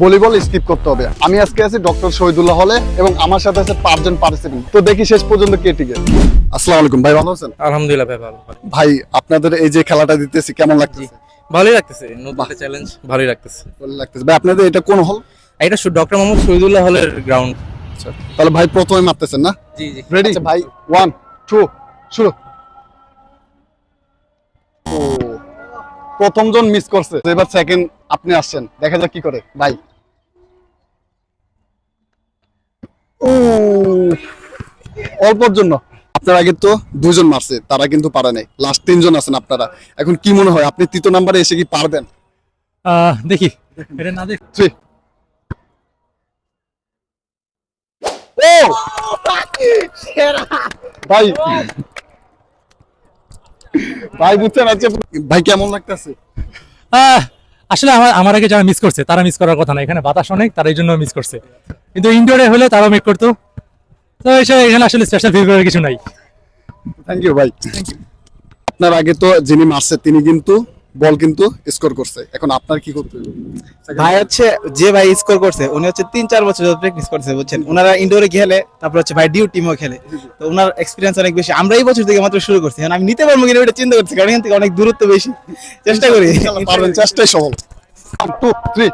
Volleyball skip করতে হবে। আমি আজকে আছি ডক্টর শহীদুল্লাহ হলে এবং আমার সাথে আছে পাঁচজন পার্টিসিপেন্ট তো দেখি শেষ পর্যন্ত কে টিকে। আসসালামু আলাইকুম ভাই ভালো আছেন? আলহামদুলিল্লাহ ভাই ভালো। ভাই আপনাদের এই যে খেলাটা দিতেছি কেমন লাগছে ভালোই লাগতেছে নতুন চ্যালেঞ্জ ভালোই লাগতেছে। ভালো লাগতেছে। ভাই আপনাদের এটা কোন হল? এটা ডক্টর মোহাম্মদ শহীদুল্লাহ হলের গ্রাউন্ড আচ্ছা তাহলে ভাই প্রথমে মারতেছেন না? জি জি। রেডি আচ্ছা ভাই। ওয়ান টু শুরু। প্রথম জন মিস করছে। এবার সেকেন্ড আপনি আসছেন। দেখা যাক কি করে। ভাই। অল্পর জন্য। আপনার আগে তো দুজন মারছে তারা কিন্তু পারে নাই। লাস্ট তিনজন আছেন আপনারা। এখন কি মনে হয় আপনি তৃতীয় নাম্বারে এসে কি পারবেন? দেখি। এটা না দেখ। থ্রি ও! ভাই। ভাই বুঝছেন আজকে ভাই কেমন লাগতেছে? আহ, আসলে আমার আমার আগে যারা মিস করছে তারা মিস করার কথা না। এখানে বাতাস অনেক তারা এই জন্য মিস করছে। কিন্তু ইনডোরে হলে তারা মেক করতো। তো এখানে আসলে স্পেশাল ফিল করার কিছু নাই। থ্যাংক ইউ ভাই। আপনার আগে তো যিনি মারছে তিনি কিন্তু বল কিন্তু স্কোর করছে। এখন আপনার কি করতে হবে? ভাই হচ্ছে যে ভাই স্কোর করছে উনি হচ্ছে তিন চার বছর প্র্যাকটিস করছে বুঝছেন? ওনারা ইনডোরে খেলে তারপর হচ্ছে ভাই ডিউ টিমও খেলে। তো ওনার এক্সপিরিয়েন্স অনেক বেশি। আমরা এই বছর থেকে মাত্র শুরু করছি। এখন আমি নিতে পারব কিনা ওটা চিন্তা করছি কারণ এখান থেকে অনেক দূরত্ব বেশি। চেষ্টা করি। পারবেন চেষ্টাই সফল। Two three